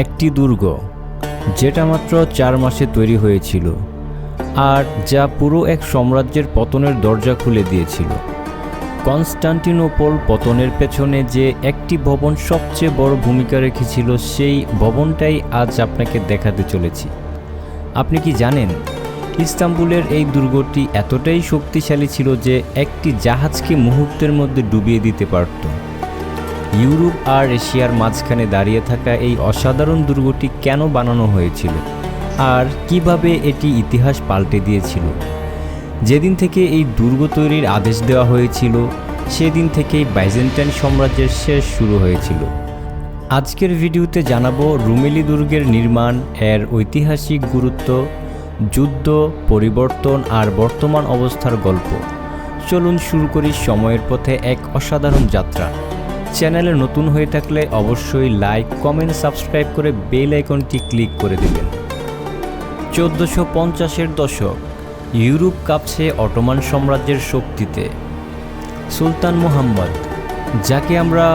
একটি দুর্গ, যেটা মাত্র চার মাসে তৈরি হয়েছিল আর যা পুরো এক সাম্রাজ্যের পতনের দরজা খুলে দিয়েছিল। কনস্টান্টিনোপল পতনের পেছনে যে একটি ভবন সবচেয়ে বড় ভূমিকা রেখেছিল, সেই ভবনটাই আজ আপনাকে দেখাতে চলেছি। আপনি কি জানেন, ইস্তাম্বুলের এই দুর্গটি এতটাই শক্তিশালী ছিল যে একটি জাহাজকে মুহূর্তের মধ্যে ডুবিয়ে দিতে পারত। ইউরোপ আর এশিয়ার মাঝখানে দাঁড়িয়ে থাকা এই অসাধারণ দুর্গটি কেন বানানো হয়েছিল? আর কীভাবে এটি ইতিহাস পাল্টে দিয়েছিল? যেদিন থেকে এই দুর্গ তৈরির আদেশ দেওয়া হয়েছিল, সেদিন থেকেই বাইজেন্টাইন সাম্রাজ্যের শেষ শুরু হয়েছিল। আজকের ভিডিওতে জানাব রুমেলি দুর্গের নির্মাণ, এর ঐতিহাসিক গুরুত্ব, যুদ্ধ, পরিবর্তন আর বর্তমান অবস্থার গল্প। চলুন শুরু করি সময়ের পথে এক অসাধারণ যাত্রা। চ্যানেলে নতুন হয়ে থাকলে অবশ্যই লাইক, কমেন্ট, সাবস্ক্রাইব করে বেল আইকনটি ক্লিক করে দেবেন। চোদ্দোশো পঞ্চাশের দশক, ইউরোপ কাঁপছে অটোমান সাম্রাজ্যের শক্তিতে। সুলতান মুহাম্মদ, যাকে আমরা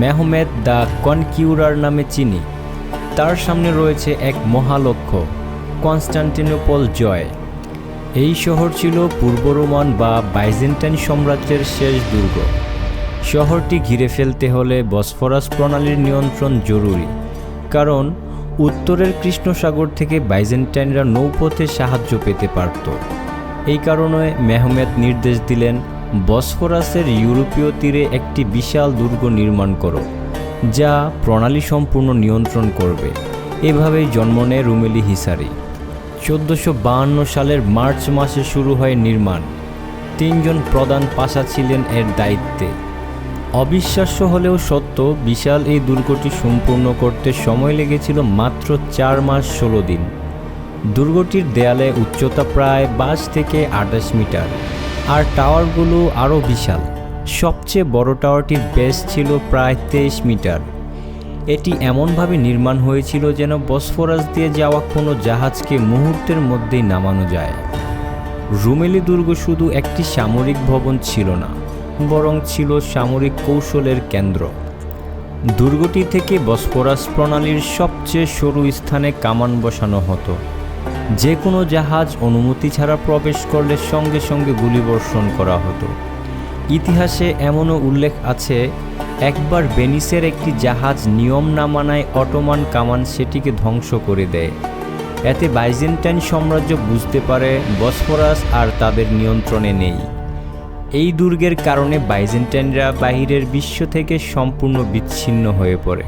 মেহমেদ দ্য কনকিউরার নামে চিনি, তার সামনে রয়েছে এক মহালক্ষ্য, কনস্টান্টিনোপল জয়। এই শহর ছিল পূর্ব রোমান বা বাইজেন্টাইন সাম্রাজ্যের শেষ দুর্গ। শহরটি ঘিরে ফেলতে হলে বসফরাস প্রণালীর নিয়ন্ত্রণ জরুরি, কারণ উত্তরের কৃষ্ণসাগর থেকে বাইজেন্টাইনরা নৌপথে সাহায্য পেতে পারত। এই কারণে মেহমেদ নির্দেশ দিলেন, বসফরাসের ইউরোপীয় তীরে একটি বিশাল দুর্গ নির্মাণ করো, যা প্রণালী সম্পূর্ণ নিয়ন্ত্রণ করবে। এভাবেই জন্ম নেয় রুমেলি হিসারি। চোদ্দোশো সালের মার্চ মাসে শুরু হয় নির্মাণ। তিনজন প্রধান পাশা ছিলেন এর দায়িত্বে। অবিশ্বাস্য হলেও সত্য, বিশাল এই দুর্গটি সম্পূর্ণ করতে সময় লেগেছিল মাত্র চার মাস ষোলো দিন। দুর্গটির দেয়ালে উচ্চতা প্রায় বাইশ থেকে আঠাশ মিটার। আর টাওয়ারগুলো আরও বিশাল। সবচেয়ে বড় টাওয়ারটির বেস ছিল প্রায় তেইশ মিটার। এটি এমনভাবে নির্মাণ হয়েছিল যেন বসফরাস দিয়ে যাওয়া কোনো জাহাজকে মুহূর্তের মধ্যেই নামানো যায়। রুমেলি দুর্গ শুধু একটি সামরিক ভবন ছিল না। বরং ছিল সামরিক কৌশলের কেন্দ্র। দুর্গটি থেকে বসফরাস প্রণালীর সবচেয়ে সরু স্থানে কামান বসানো হতো। যে কোনো জাহাজ অনুমতি ছাড়া প্রবেশ করলে সঙ্গে সঙ্গে গুলিবর্ষণ করা হতো। ইতিহাসে এমনও উল্লেখ আছে, একবার বেনিসের একটি জাহাজ নিয়ম না মানায় অটোমান কামান সেটিকে ধ্বংস করে দেয়। এতে বাইজেন্টাইন সাম্রাজ্য বুঝতে পারে বসফরাস আর তাদের নিয়ন্ত্রণে নেই। এই দুর্গের কারণে বাইজেন্টাইনরা বাহিরের বিশ্ব থেকে সম্পূর্ণ বিচ্ছিন্ন হয়ে পড়ে।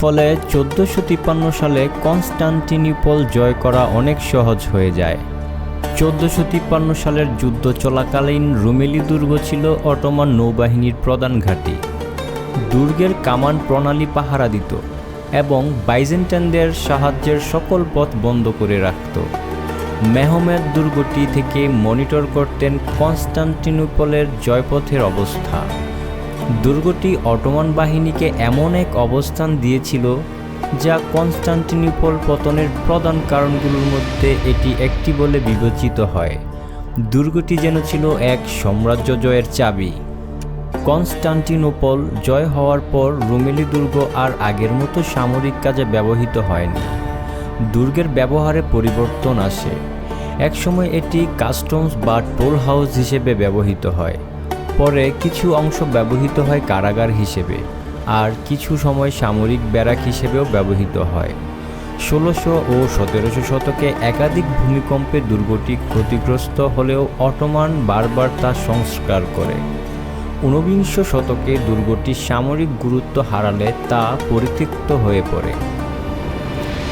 ফলে চোদ্দোশো তিপ্পান্ন সালে কনস্টান্টিনিপল জয় করা অনেক সহজ হয়ে যায়। চোদ্দোশো তিপ্পান্ন সালের যুদ্ধ চলাকালীন রুমেলি দুর্গ ছিল অটোমান নৌবাহিনীর প্রধান ঘাঁটি। দুর্গের কামান প্রণালী পাহারা দিত এবং বাইজেন্টাইনদের সাহায্যের সকল পথ বন্ধ করে রাখত। মেহমেদ দুর্গটি থেকে মনিটর করতেন কনস্টান্টিনোপলের জয়পথের অবস্থা। দুর্গটি অটোমান বাহিনীকে এমন এক অবস্থান দিয়েছিল যা কনস্টান্টিনোপল পতনের প্রধান কারণগুলোর মধ্যে এটি একটি বলে বিবেচিত হয়। দুর্গটি যেন ছিল এক সাম্রাজ্য জয়ের চাবি। কনস্টান্টিনোপল জয় হওয়ার পর রুমেলি দুর্গ আর আগের মতো সামরিক কাজে ব্যবহৃত হয়নি। দুর্গের ব্যবহারে পরিবর্তন আসে। একসময় এটি কাস্টমস বা টোল হাউস হিসেবে ব্যবহৃত হয়। পরে কিছু অংশ ব্যবহৃত হয় কারাগার হিসেবে, আর কিছু সময় সামরিক ব্যারাক হিসেবেও ব্যবহৃত হয়। ষোলোশো ও সতেরোশো শতকে একাধিক ভূমিকম্পে দুর্গটি ক্ষতিগ্রস্ত হলেও অটোমান বারবার তা সংস্কার করে। ঊনবিংশ শতকে দুর্গটি সামরিক গুরুত্ব হারালে তা পরিত্যক্ত হয়ে পড়ে।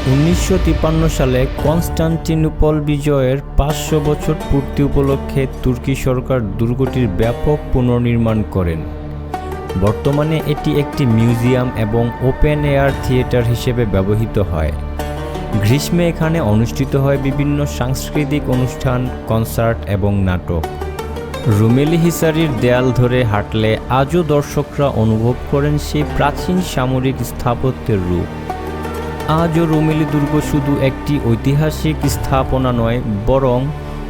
উনিশশো তিপ্পান্ন সালে কনস্টান্টিনোপল বিজয়ের পাঁচশো বছর পূর্তি উপলক্ষে তুর্কি সরকার দুর্গটির ব্যাপক পুনর্নির্মাণ করেন। বর্তমানে এটি একটি মিউজিয়াম এবং ওপেন এয়ার থিয়েটার হিসেবে ব্যবহৃত হয়। গ্রীষ্মে এখানে অনুষ্ঠিত হয় বিভিন্ন সাংস্কৃতিক অনুষ্ঠান, কনসার্ট এবং নাটক। রুমেলি হিসারির দেয়াল ধরে হাঁটলে আজও দর্শকরা অনুভব করেন সেই প্রাচীন সামরিক স্থাপত্যের রূপ। আজও রুমেলি দুর্গ শুধু একটি ঐতিহাসিক স্থাপনা নয়, বরং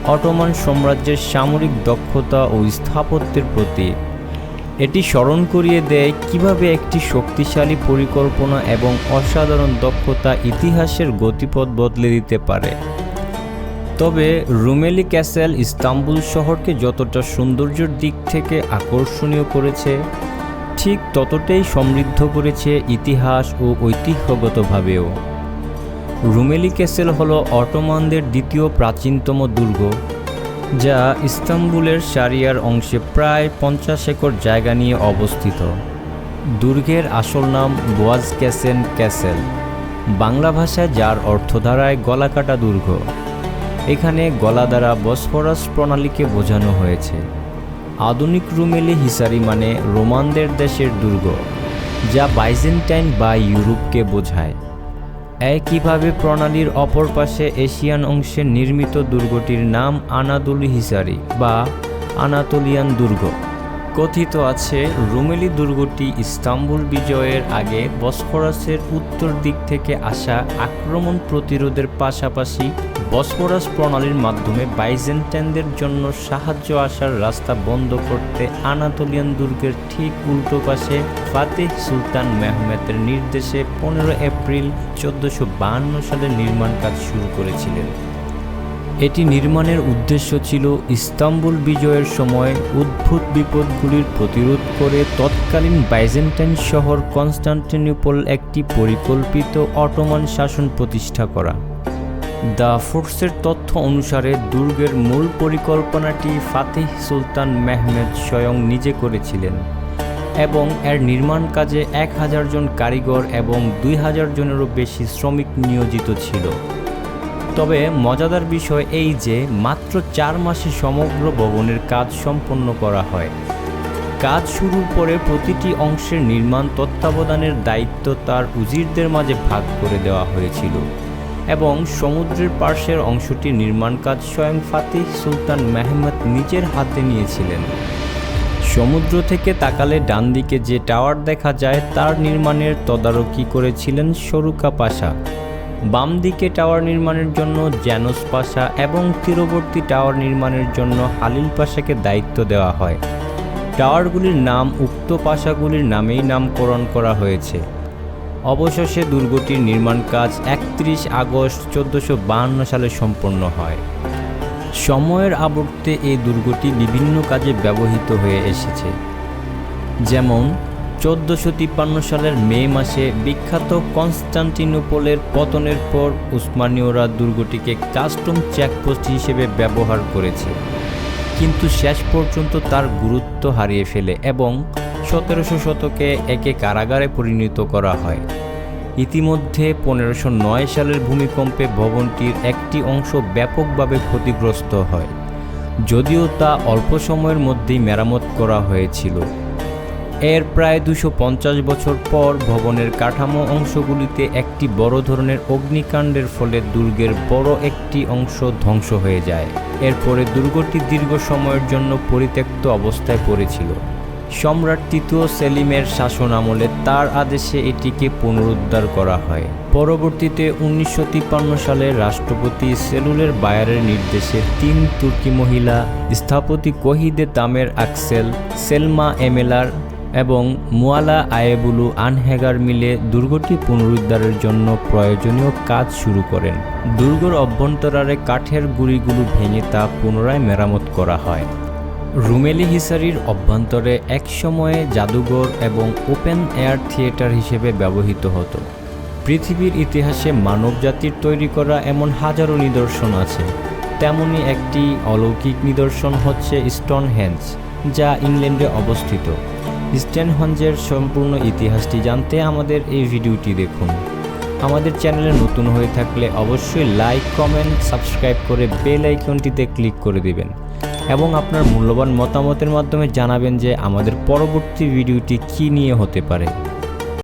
অটোমান সাম্রাজ্যের সামরিক দক্ষতা ও স্থাপত্যের প্রতীক এটি স্মরণ করিয়ে দেয় কীভাবে একটি শক্তিশালী পরিকল্পনা এবং অসাধারণ দক্ষতা ইতিহাসের গতিপথ বদলে দিতে পারে। তবে রুমেলি ক্যাসেল ইস্তাম্বুল শহরকে যতটা সৌন্দর্যের দিক থেকে আকর্ষণীয় করেছে ঠিক ততটাই সমৃদ্ধ করেছে ইতিহাস ও ঐতিহ্যগতভাবেও। রুমেলি ক্যাসেল হল অটোমানদের দ্বিতীয় প্রাচীনতম দুর্গ, যা ইস্তাম্বুলের সারিয়ার অংশে প্রায় পঞ্চাশ একর জায়গা নিয়ে অবস্থিত। দুর্গের আসল নাম বোয়াজ ক্যাসেন ক্যাসেল, বাংলা ভাষায় যার অর্থ দ্বারায় গলাকাটা দুর্গ। এখানে গলা দ্বারা বসফরাস প্রণালীকে বোঝানো হয়েছে। আধুনিক রুমেলি হিসারি মানে রোমানদের দেশের দুর্গ, যা বাইজেন্টাইন বা ইউরোপকে বোঝায়। একইভাবে প্রণালীর অপর পাশে এশিয়ান অংশে নির্মিত দুর্গটির নাম আনাদুল হিসারি বা আনাতোলিয়ান দুর্গ। কথিত আছে, রুমেলি দুর্গটি ইস্তাম্বুল বিজয়ের আগে বসফরাসের উত্তর দিক থেকে আসা আক্রমণ প্রতিরোধের পাশাপাশি বসফরাস প্রণালীর মাধ্যমে বাইজেন্টাইনদের জন্য সাহায্য আসার রাস্তা বন্ধ করতে আনাতোলিয়ান দুর্গের ঠিক উল্টো পাশে ফাতেহ সুলতান মেহমেতের নির্দেশে পনেরো এপ্রিল চোদ্দোশো সালে নির্মাণ কাজ শুরু করেছিলেন। এটি নির্মাণের উদ্দেশ্য ছিল ইস্তাম্বুল বিজয়ের সময় উদ্ভূত বিপদগুলির প্রতিরোধ করে তৎকালীন বাইজেন্টাইন শহর কনস্টান্টিনোপল একটি পরিকল্পিত অটোমান শাসন প্রতিষ্ঠা করা। দ্য ফোর্সের তথ্য অনুসারে দুর্গের মূল পরিকল্পনাটি ফাতিহ সুলতান মেহমেদ স্বয়ং নিজে করেছিলেন এবং এর নির্মাণ কাজে এক হাজার জন কারিগর এবং দুই হাজার জনেরও বেশি শ্রমিক নিয়োজিত ছিল। তবে মজাদার বিষয় এই যে মাত্র চার মাসে সমগ্র ভবনের কাজ সম্পন্ন করা হয়। কাজ শুরুর পরে প্রতিটি অংশের নির্মাণ তত্ত্বাবধানের দায়িত্ব তার উজিরদের মাঝে ভাগ করে দেওয়া হয়েছিল এবং সমুদ্রের পার্শ্বের অংশটি নির্মাণ কাজ স্বয়ং ফাতিহ সুলতান মেহমদ নিজের হাতে নিয়েছিলেন। সমুদ্র থেকে তাকালে ডান দিকে যে টাওয়ার দেখা যায় তার নির্মাণের তদারকি করেছিলেন সরুকা পাশা। বাম দিকে টাওয়ার নির্মাণের জন্য জ্যানোস পাশা এবং তীরবর্তী টাওয়ার নির্মাণের জন্য হালিল পাশাকে দায়িত্ব দেওয়া হয়। টাওয়ারগুলির নাম উক্ত পাশাগুলির নামেই নামকরণ করা হয়েছে। অবশেষে দুর্গটির নির্মাণ কাজ একত্রিশ আগস্ট চোদ্দোশো সালে সম্পন্ন হয়। সময়ের আবর্তে এই দুর্গটি বিভিন্ন কাজে ব্যবহৃত হয়ে এসেছে। যেমন চোদ্দোশো তিপ্পান্ন সালের মে মাসে বিখ্যাত কনস্টান্টিনোপলের পতনের পর উসমানীয়রা দুর্গটিকে কাস্টম চেকপোস্ট হিসেবে ব্যবহার করেছে। কিন্তু শেষ পর্যন্ত তার গুরুত্ব হারিয়ে ফেলে এবং সতেরোশো শতকে একে কারাগারে পরিণত করা হয়। ইতিমধ্যে পনেরোশো নয় সালের ভূমিকম্পে ভবনটির একটি অংশ ব্যাপকভাবে ক্ষতিগ্রস্ত হয়, যদিও তা অল্প সময়ের মধ্যেই মেরামত করা হয়েছিল। এর প্রায় দুশো বছর পর ভবনের কাঠামো অংশগুলিতে একটি বড় ধরনের অগ্নিকাণ্ডের ফলে দুর্গের বড় একটি অংশ ধ্বংস হয়ে যায়। এরপরে দুর্গটি দীর্ঘ সময়ের জন্য পরিত্যক্ত অবস্থায় পড়েছিল। সম্রাট তৃতীয় সেলিমের শাসন আমলে তার আদেশে এটিকে পুনরুদ্ধার করা হয়। পরবর্তীতে উনিশশো তিপ্পান্ন সালে রাষ্ট্রপতি সেলুলের বায়ারের নির্দেশে তিন তুর্কি মহিলা, স্থপতি কহিদে তামের আকসেল, সেলমা এমেলার এবং মুয়ালা আয়েবুলু আনহেগার মিলে দুর্গটি পুনরুদ্ধারের জন্য প্রয়োজনীয় কাজ শুরু করেন। দুর্গর অভ্যন্তরারে কাঠের গুঁড়িগুলো ভেঙে তা পুনরায় মেরামত করা হয়। রুমেলি হিসারির অভ্যন্তরে একসময়ে জাদুঘর এবং ওপেন এয়ার থিয়েটার হিসেবে ব্যবহৃত হতো। পৃথিবীর ইতিহাসে মানবজাতির তৈরি করা এমন হাজারো নিদর্শন আছে। তেমনি একটি অলৌকিক নিদর্শন হচ্ছে স্টোন স্টোনহেঞ্জ যা ইংল্যান্ডে অবস্থিত। স্টেনহঞ্জের সম্পূর্ণ ইতিহাসটি জানতে আমাদের এই ভিডিওটি দেখুন। আমাদের চ্যানেলে নতুন হয়ে থাকলে অবশ্যই লাইক, কমেন্ট, সাবস্ক্রাইব করে বেল আইকনটিতে ক্লিক করে দিবেন। এবং আপনার মূল্যবান মতামতের মাধ্যমে জানাবেন যে আমাদের পরবর্তী ভিডিওটি কী নিয়ে হতে পারে।